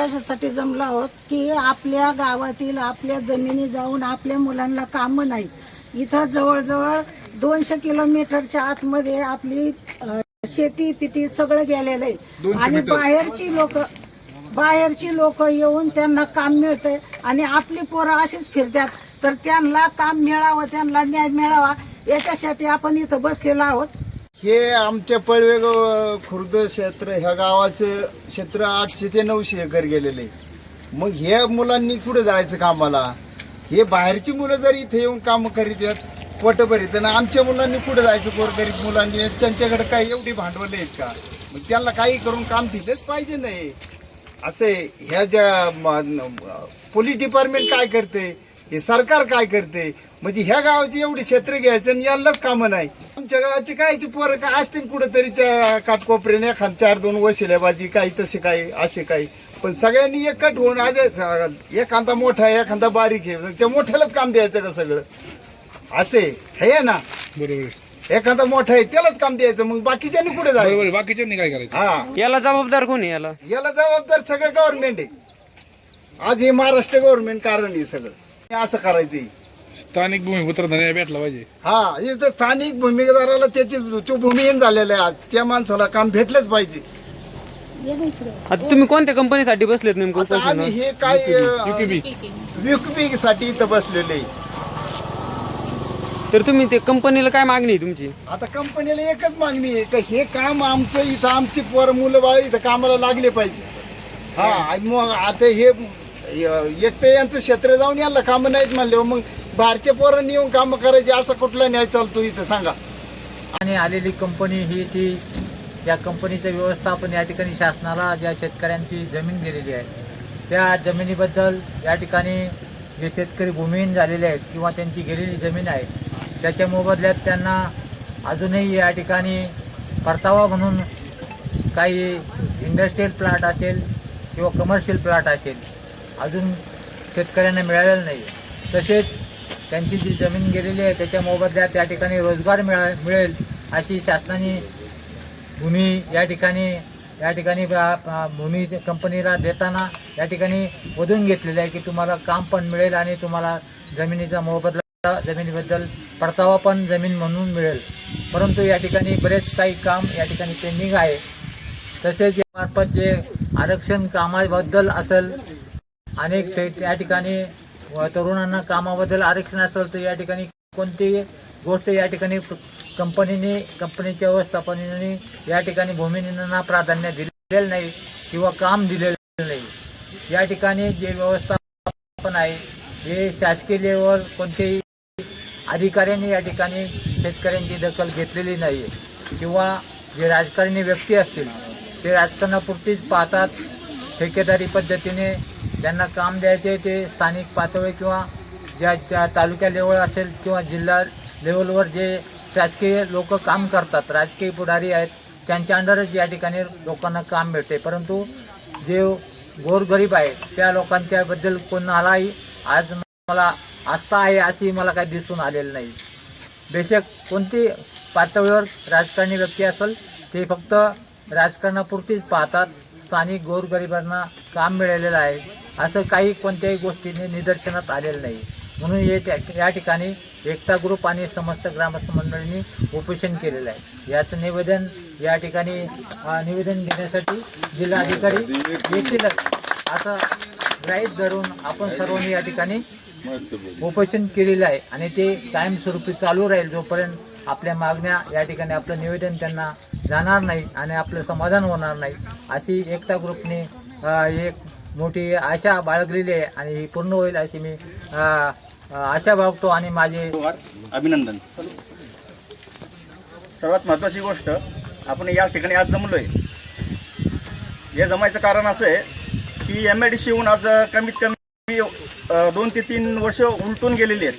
कशासाठी जमलो आहोत की आपल्या गावातील आपल्या जमिनी जाऊन आपल्या मुलांना कामं नाहीत इथं जवळजवळ दोनशे किलोमीटरच्या आतमध्ये आपली अ, शेती पिती सगळं गेलेलं आहे. आणि बाहेरची लोक बाहेरची लोक येऊन त्यांना काम मिळतंय आणि आपली पोरं अशीच फिरतात. तर त्यांना काम मिळावं त्यांना न्याय मिळावा याच्यासाठी आपण इथं बसलेलो आहोत. हे आमच्या पळवेग खुर्द क्षेत्र ह्या गावाचं क्षेत्र आठशे ते नऊशे एकर गेलेले. मग ह्या मुलांनी कुठं जायचं कामाला? हे बाहेरची मुलं जर इथे येऊन काम करीत आहेत पोट भरीत आणि आमच्या मुलांनी कुठं जायचं पोरगरीब मुलांनी त्यांच्याकडे काय एवढी भांडवल आहेत का? मग त्यांना काही करून काम दिलंच पाहिजे नाही. असे ह्या ज्या पोलीस डिपार्टमेंट काय करते? हे सरकार काय करते? म्हणजे ह्या गावाची एवढी क्षेत्र घ्यायचं आणि यालाच कामं नाही. आमच्या गावाची कायची पोरं काय असतील कुठेतरी त्या काटकोपऱ्याने एखाद चार दोन वशिल्याबाजी काही तसे काही असे काही. पण सगळ्यांनी एकट होऊन आज एखादा मोठा आहे एखादा बारीक आहे त्या मोठ्यालाच काम द्यायचं का सगळं? असे हे ना? बरोबर. एखादा मोठा आहे त्यालाच काम द्यायचं मग बाकीच्यांनी कुठे जायचं? बरोबर बाकीच्यांनी काय करायचं? हा. याला जबाबदार कोण आहे याला? याला जबाबदार सगळं गव्हर्नमेंट आहे. आज हे महाराष्ट्र गव्हर्नमेंट कारण आहे सगळं. असं करायचंय. स्थानिक भूमिपुत्र धन्या भेटला पाहिजे. हा हे तर स्थानिक भूमिकादाराला त्याची तो भूमिहीन झालेला आहे आज. त्या माणसाला काम भेटलंच पाहिजे. आता तुम्ही कोणत्या कंपनीसाठी बसलेत नेमकं? आता आम्ही हे काय युकेबी विकबी साठी इथं बसलेले आहे. तर तुम्ही ते कंपनीला काय मागणी आहे तुमची? आता कंपनीला एकच मागणी आहे का हे काम आमचं इथं आमची पोर मुलं बाळ इथं कामाला लागले पाहिजे. हा आणि मग आता हे एक तर यांचं क्षेत्र जाऊन यांना कामं नाहीत म्हणले. मग बाहेरच्या पोरांनी येऊन कामं करायची असा कुठला न्याय चालतो इथं सांगा. आणि आलेली कंपनी ही ती या कंपनीचं व्यवस्थापन या ठिकाणी शासनाला ज्या शेतकऱ्यांची जमीन दिलेली आहे त्या जमिनीबद्दल या ठिकाणी जे शेतकरी भूमिहीन झालेले आहेत किंवा त्यांची गेलेली जमीन आहे त्याच्या मोबदल्यात त्यांना अजूनही या ठिकाणी परतावा म्हणून काही इंडस्ट्रीयल प्लॉट असेल किंवा कमर्शियल प्लॉट असेल अजून शेतकऱ्यांना मिळालेलं नाही तसेच त्यांची जी जमीन गेलेली आहे त्याच्या मोबदल्यात त्या ठिकाणी रोजगार मिळा मिळेल अशी शासनाने भूमी या ठिकाणी या ठिकाणी भूमी कंपनीला देताना या ठिकाणी वधून घेतलेलं आहे की तुम्हाला काम पण मिळेल आणि तुम्हाला जमिनीचा मोबदला जमिनीबद्दल परतावा पण जमीन म्हणून मिळेल. परंतु या ठिकाणी बरेच काही काम या ठिकाणी पेंडिंग आहे. तसेच यामार्फत जे आरक्षण कामाबद्दल असेल अनेक स्टेट या ठिकाणी तरुणांना कामाबद्दल आरक्षण असेल तर या ठिकाणी कोणतीही गोष्ट या ठिकाणी कंपनीने कंपनीच्या व्यवस्थापनेने या ठिकाणी भूमिहीनांना प्राधान्य दिलेलं नाही किंवा काम दिलेलं नाही. या ठिकाणी जे व्यवस्थापन आहे हे शासकीय लेवल कोणतेही अधिकाऱ्यांनी या ठिकाणी शेतकऱ्यांची दखल घेतलेली नाही आहे किंवा जे राजकारणी व्यक्ती असतील ते राजकारणापुरतीच पाहतात ठेकेदारी पद्धतीने ज्यांना काम द्यायचे ते स्थानिक पातळी किंवा ज्या ज्या तालुक्या लेवल असेल किंवा जिल्हा लेवलवर जे शासकीय लोक काम करतात राजकीय पुढारी आहेत त्यांच्या अंडरच या ठिकाणी लोकांना काम मिळते. परंतु जे गोरगरीब आहे त्या लोकांच्याबद्दल कोणालाही आज मला आस्था आहे अशी मला काही दिसून आलेलं नाही. बेशक कोणती पातळीवर राजकारणी व्यक्ती असेल ते फक्त राजकारणापुरतीच पाहतात. स्थानिक गोरगरिबांना काम मिळालेलं आहे. असं काही कोणत्याही गोष्टीने निदर्शनात आलेलं नाही. म्हणून हे त्या या ठिकाणी एकता ग्रुप आणि समस्त ग्रामस्थ मंडळींनी उपोषण केलेलं आहे. याचं निवेदन या ठिकाणी निवेदन देण्यासाठी जिल्हाधिकारी येतीलच असं ग्राहीत धरून आपण सर्वांनी या ठिकाणी उपोषण केलेलं आहे आणि ते कायमस्वरूपी चालू राहील जोपर्यंत आपल्या मागण्या या ठिकाणी आपलं निवेदन त्यांना जाणार नाही आणि आपलं समाधान होणार नाही. अशी एकता ग्रुपने एक मोठी आशा बाळगलेली आहे आणि ही पूर्ण होईल अशी मी आशा बाळगतो आणि माझे अभिनंदन. सर्वात महत्त्वाची गोष्ट आपण या ठिकाणी आज जमलोय. हे जमायचं कारण असं आहे की एम आय डी सी आज कमीत कमी दोन ते तीन वर्ष उलटून गेलेली आहेत.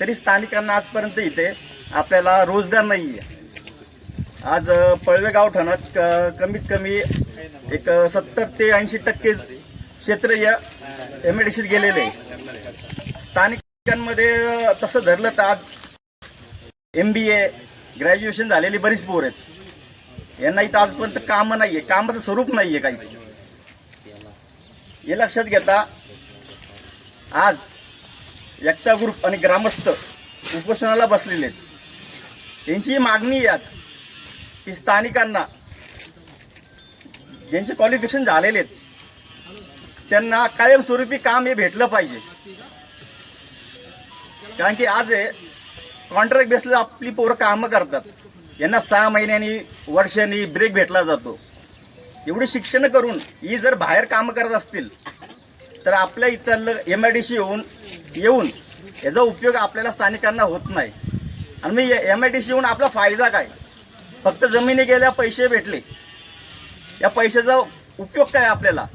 तरी स्थानिकांना आजपर्यंत इथे आपल्याला रोजगार नाही आहे आज पळवे गावठाणात कमीत कमी एक सत्तर ते ऐंशी टक्के क्षेत्र या एम ए डी गेलेले. आहे स्थानिकांमध्ये तसं धरलं तर आज एम बी ए ग्रॅज्युएशन झालेली बरीच पोर आहेत. यांना इथं आजपर्यंत कामं नाही आहे कामाचं स्वरूप नाही आहे काहीच. हे लक्षात घेता आज एकता ग्रुप आणि ग्रामस्थ उपोषणाला बसलेले आहेत. त्यांची मागणी आहे आज की स्थानिकांना ज्यांचे क्वालिफिकेशन झालेले आहेत त्यांना कायमस्वरूपी काम हे भेटलं पाहिजे. कारण की आज आहे कॉन्ट्रॅक्ट बेसला आपली पोरं कामं करतात. यांना सहा महिन्यांनी वर्षांनी ब्रेक भेटला जातो. एवढी शिक्षण करून ही जर बाहेर कामं करत असतील तर आपल्या इथलं एम आय डी सी येऊन येऊन याचा उपयोग आपल्याला स्थानिकांना होत नाही. आणि मी एम आय डी सी येऊन आपला फायदा काय? फक्त जमिनी गेल्या पैसे भेटले. या पैशाचा उपयोग काय आपल्याला?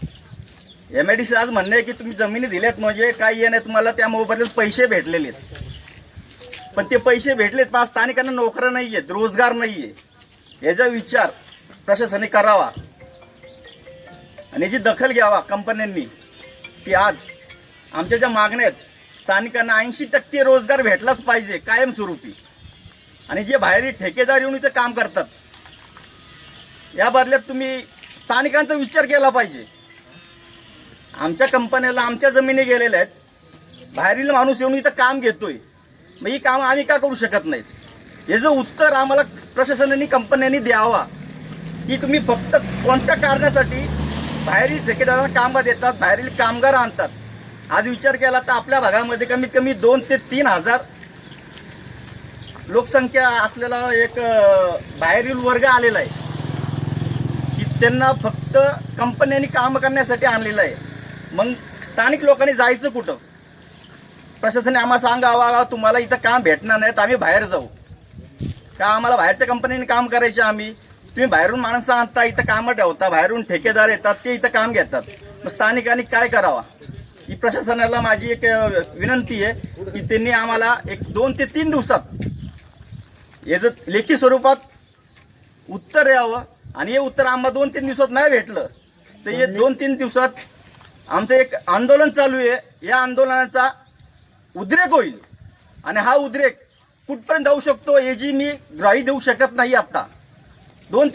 एम आय डी सी आज म्हणणं आहे की तुम्ही जमिनी दिल्यात म्हणजे काही नाही तुम्हाला त्या मोबदल्यात पैसे भेटलेले आहेत पण ते पैसे भेटलेत पण स्थानिकांना नोकऱ्या नाही आहेत रोजगार नाही आहे याचा विचार प्रशासनाने करावा. आणि याची दखल घ्यावा कंपन्यांनी की आज आमच्या ज्या मागण्या आहेत स्थानिकांना ऐंशी टक्के रोजगार भेटलाच पाहिजे कायमस्वरूपी. आणि जे बाहेरील ठेकेदार येऊन इथं काम करतात या बदल्यात तुम्ही स्थानिकांचा विचार केला पाहिजे. आमच्या कंपन्याला आमच्या जमिनी गेलेल्या आहेत. बाहेरील माणूस येऊन इथं काम घेतोय. मग ही कामं आम्ही का करू शकत नाहीत? याचं उत्तर आम्हाला प्रशासनाने कंपन्यांनी द्यावा की तुम्ही फक्त कोणत्या कारणासाठी बाहेरील ठेकेदारांना कामं देतात बाहेरील कामगार आणतात? आज विचार केला तर आपल्या भागामध्ये कमीत कमी दोन ते तीन हजार लोकसंख्या असलेला एक बाहेरील वर्ग आलेला आहे. की त्यांना फक्त कंपन्यांनी काम करण्यासाठी आणलेलं आहे. मग स्थानिक लोकांनी जायचं कुठं? प्रशासनाने आम्हाला सांगावा तुम्हाला इथं काम भेटणार नाही तर आम्ही बाहेर जाऊ. का आम्हाला बाहेरच्या कंपनीने काम करायचे आम्ही? तुम्ही बाहेरून माणसं आणता इथं कामं ठेवता बाहेरून ठेकेदार येतात ते इथं काम घेतात. मग स्थानिकांनी काय करावा? ही प्रशासनाला माझी एक विनंती आहे की त्यांनी आम्हाला एक दोन ते तीन दिवसात याचं लेखी स्वरूपात उत्तर यावं आणि हे उत्तर आम्हाला दोन तीन दिवसात नाही भेटलं तर हे दोन तीन दिवसात आमचं एक आंदोलन चालू आहे. या आंदोलनाचा उद्रेक होईल. आणि हा उद्रेक कुठपर्यंत जाऊ शकतो याची मी ग्राही देऊ शकत नाही आत्ता.